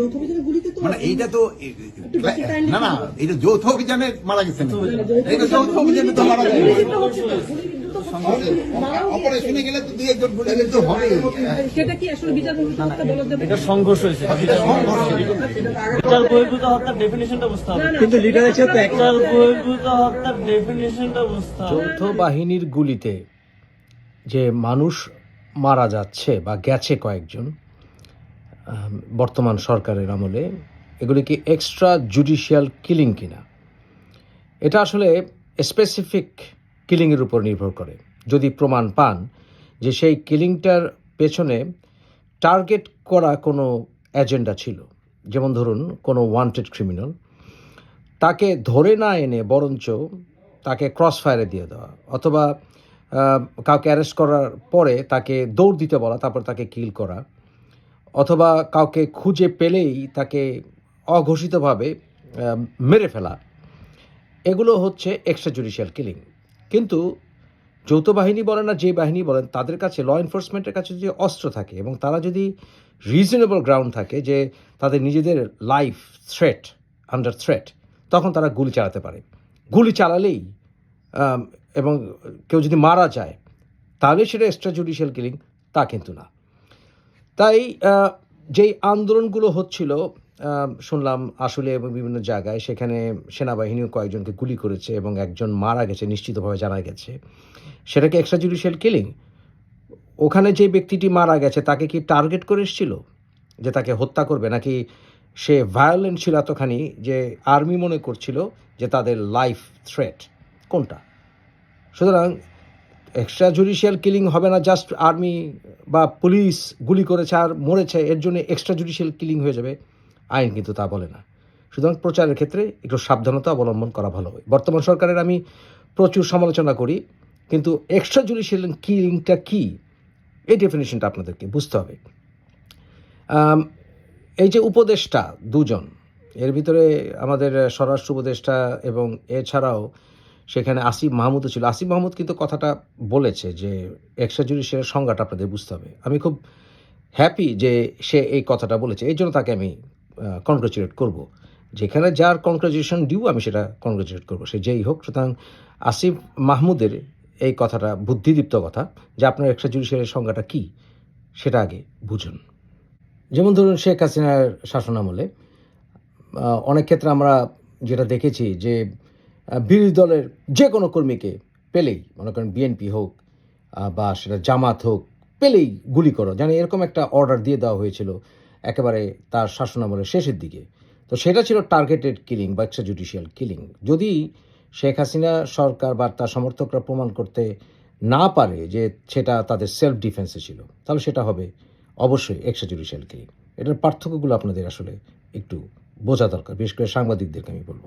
যৌথ অভিযানে গুলিতে তো মানে এইটা তো না না এটা যৌথ অভিযানে মারা গেছে না যৌথ এটা যৌথ অভিযানে তো মারা গেছে। তো হচ্ছে তো, গুলি তো হচ্ছে। মারাও গিয়েছে। অপারেশনে গেলে তো দুই একজন গুলি তো হবে সেটা কি আসলে বিচার বহির্ভূত হত্যা বলা যাবে এটা সংঘর্ষ হয়েছে বিচার বহির্ভূত হত্যার ডেফিনেশনটা বুঝতে হবে। কিন্তু লিডার হিসেবে বিচার বহির্ভূত হত্যার ডেফিনেশনটা বুঝতে হবে। যৌথ বাহিনীর গুলিতে যে মানুষ মারা যাচ্ছে বা গেছে কয়েকজন বর্তমান সরকারের আমলে এগুলি কি এক্সট্রা জুডিশিয়াল কিলিং কিনা? এটা আসলে স্পেসিফিক কিলিংয়ের উপর নির্ভর করে। যদি প্রমাণ পান যে সেই কিলিংটার পেছনে টার্গেট করা কোনো এজেন্ডা ছিল, যেমন ধরুন কোনো ওয়ান্টেড ক্রিমিনাল তাকে ধরে না এনে বরঞ্চ তাকে ক্রস ফায়ারে দিয়ে দেওয়া, অথবা কাউকে অ্যারেস্ট করার পরে তাকে দৌড় দিতে বলা, তারপর তাকে কিল করা অথবা কাউকে খুঁজে পেলেই তাকে অঘোষিতভাবে মেরে ফেলা। এগুলো হচ্ছে এক্সট্রা জুডিশিয়াল কিলিং কিন্তু যৌথ বাহিনী বলেন না, যে বাহিনী বলেন, তাদের কাছে ল এনফোর্সমেন্টের কাছে যদি অস্ত্র থাকে এবং তারা যদি রিজনেবল গ্রাউন্ড থাকে যে তাদের নিজেদের লাইফ থ্রেট আন্ডার থ্রেট তখন তারা গুলি চালাতে পারে। গুলি চালালেই এবং কেউ যদি মারা যায়, তাহলে সেটা এক্সট্রা জুডিশিয়াল কিলিং তা কিন্তু না। তাই যেই আন্দোলনগুলো হচ্ছিল শুনলাম আসলে এবং বিভিন্ন জায়গায় সেখানে সেনাবাহিনীও কয়েকজনকে গুলি করেছে এবং একজন মারা গেছে, নিশ্চিতভাবে জানা গেছে। সেটাকে এক্সট্রা জুডিশিয়াল কিলিং ওখানে যে ব্যক্তিটি মারা গেছে, তাকে কি টার্গেট করে এসেছিল? যে তাকে হত্যা করবে? নাকি সে ভায়োলেন্ট ছিল এতখানি যে আর্মি মনে করছিল যে তাদের লাইফ থ্রেট কোনটা? সুতরাং এক্সট্রা জুডিশিয়াল কিলিং হবে না জাস্ট আর্মি বা পুলিশ গুলি করেছে আর মরেছে, এর জন্য এক্সট্রা জুডিশিয়াল কিলিং হয়ে যাবে। আইন কিন্তু তা বলে না। সুতরাং প্রচারের ক্ষেত্রে একটু সাবধানতা অবলম্বন করা ভালো হয়। বর্তমান সরকারের আমি প্রচুর সমালোচনা করি, কিন্তু এক্সট্রা জুডিশিয়াল কিলিংটা কী? এই ডেফিনেশনটা আপনাদেরকে বুঝতে হবে। এই যে উপদেষ্টা দুজন, এর ভিতরে আমাদের স্বরাষ্ট্র উপদেষ্টা এবং এছাড়াও সেখানে আসিফ মাহমুদও ছিল। আসিফ মাহমুদ কিন্তু কথাটা বলেছে যে এক্সট্রা জুডিশিয়াল সংজ্ঞাটা আপনাদের বুঝতে হবে। আমি খুব হ্যাপি যে সে এই কথাটা বলেছে। এই জন্য তাকে আমি কনগ্রেচুলেট করব। যেখানে যার কনগ্রেচুলেশন ডিউ আমি সেটা কনগ্রেচুলেট করব। সে যেই হোক, সুতরাং আসিফ মাহমুদের এই কথাটা বুদ্ধিদীপ্ত কথা যে আপনার এক্সট্রা জুডিশিয়ালের সংজ্ঞাটা কী, সেটা আগে বুঝুন। যেমন ধরুন শেখ হাসিনার শাসনামলে অনেক ক্ষেত্রে আমরা যেটা দেখেছি যে বিরোধী দলের যে কোনো কর্মীকে পেলেই, মনে করেন বিএনপি হোক বা সেটা জামাত হোক, পেলেই গুলি করো। জানি এরকম একটা অর্ডার দিয়ে দেওয়া হয়েছিল একেবারে তার শাসনামলের শেষের দিকে। তো সেটা ছিল টার্গেটেড কিলিং বা এক্সট্রা জুডিশিয়াল কিলিং যদি শেখ হাসিনা সরকার বা তার সমর্থকরা প্রমাণ করতে না পারে যে সেটা তাদের সেলফ ডিফেন্সে ছিল, তাহলে সেটা হবে অবশ্যই এক্সট্রা জুডিশিয়াল কিলিং এটার পার্থক্যগুলো আপনাদের আসলে একটু বোঝা দরকার। বিশেষ করে সাংবাদিকদেরকে আমি বলব।